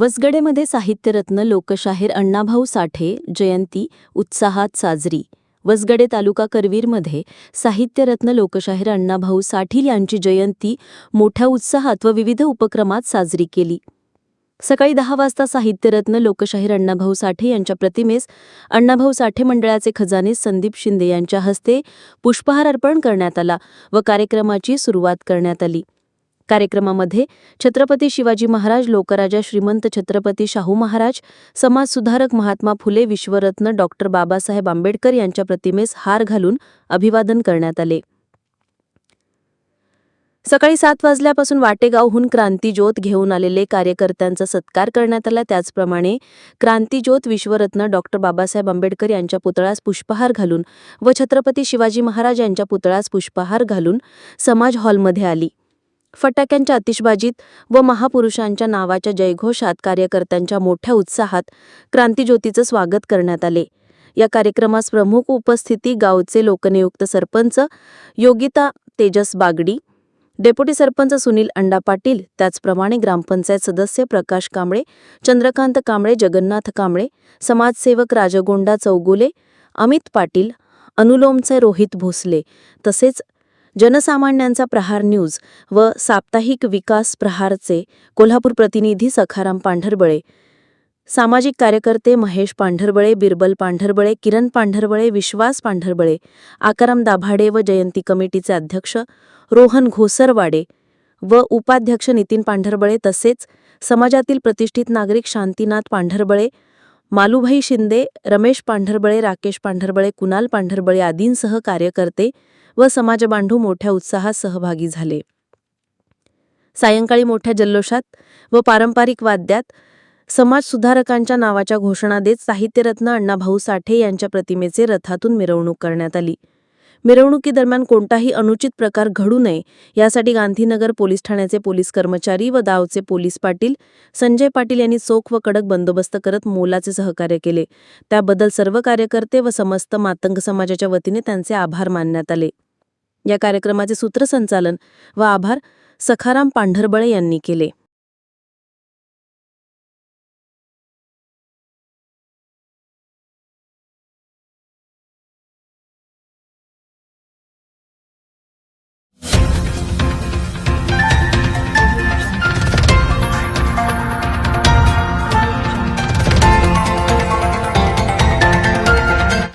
वसगडेमध्ये साहित्यरत्न लोकशाहीर अण्णाभाऊ साठे जयंती उत्साहात साजरी. वसगडे तालुका करवीरमध्ये साहित्यरत्न लोकशाहीर अण्णाभाऊ साठील यांची जयंती मोठ्या उत्साहात व विविध उपक्रमात साजरी केली. सकाळी दहा वाजता साहित्यरत्न लोकशाहीर अण्णाभाऊ साठे यांच्या प्रतिमेस अण्णाभाऊ साठे मंडळाचे खजाने संदीप शिंदे यांच्या हस्ते पुष्पहार अर्पण करण्यात आला व कार्यक्रमाची सुरुवात करण्यात आली. कार्यक्रमामध्ये छत्रपती शिवाजी महाराज लोकराजा श्रीमंत छत्रपती शाहू महाराज समाजसुधारक महात्मा फुले विश्वरत्न डॉक्टर बाबासाहेब आंबेडकर यांच्या प्रतिमेस हार घालून अभिवादन करण्यात आले. सकाळी सात वाजल्यापासून वाटेगावहून क्रांतीज्योत घेऊन आलेले कार्यकर्त्यांचा सत्कार करण्यात आला. त्याचप्रमाणे क्रांतीज्योत विश्वरत्न डॉक्टर बाबासाहेब आंबेडकर यांच्या पुतळ्यास पुष्पहार घालून व छत्रपती शिवाजी महाराज यांच्या पुतळ्यास पुष्पहार घालून समाज हॉलमध्ये आली. फटाक्यांच्या आतिषबाजीत व महापुरुषांच्या नावाच्या जयघोषात कार्यकर्त्यांच्या मोठ्या उत्साहात क्रांतीज्योतीचं स्वागत करण्यात आले. या कार्यक्रमास प्रमुख उपस्थिती गावचे लोकनियुक्त सरपंच योगिता तेजस बागडी डेप्युटी सरपंच सुनील अंडा पाटील त्याचप्रमाणे ग्रामपंचायत सदस्य प्रकाश कांबळे चंद्रकांत कांबळे जगन्नाथ कांबळे समाजसेवक राजगोंडा चौगुले अमित पाटील अनुलोमचे रोहित भोसले तसेच जनसामान्यांचा प्रहार न्यूज व साप्ताहिक विकास प्रहारचे कोल्हापूर प्रतिनिधी सखाराम पांढरबळे सामाजिक कार्यकर्ते महेश पांढरबळे बिरबल पांढरबळे किरण पांढरबळे विश्वास पांढरबळे आकाराम दाभाडे व जयंती कमिटीचे अध्यक्ष रोहन घोसरवाडे व उपाध्यक्ष नितीन पांढरबळे तसेच समाजातील प्रतिष्ठित नागरिक शांतीनाथ पांढरबळे मालुभाई शिंदे रमेश पांढरबळे राकेश पांढरबळे कुणाल पांढरबळे आदींसह कार्यकर्ते व समाजबांधू मोठ्या उत्साहात सहभागी झाले. सायंकाळी मोठ्या जल्लोषात व पारंपरिक वाद्यात समाजसुधारकांच्या नावाच्या घोषणा देत साहित्यरत्न अण्णाभाऊ साठे यांच्या प्रतिमेचे रथातून मिरवणूक करण्यात आली. मिरवणुकीदरम्यान कोणताही अनुचित प्रकार घडू नये यासाठी गांधीनगर पोलीस ठाण्याचे पोलीस कर्मचारी व दावचे पोलीस पाटील संजय पाटील यांनी चोख व कडक बंदोबस्त करत मोलाचे सहकार्य केले. त्याबद्दल सर्व कार्यकर्ते व समस्त मातंग समाजाच्या वतीने त्यांचे आभार मानण्यात आले. या कार्यक्रमाचे सूत्रसंचालन व आभार सखाराम पांढरबळे यांनी केले.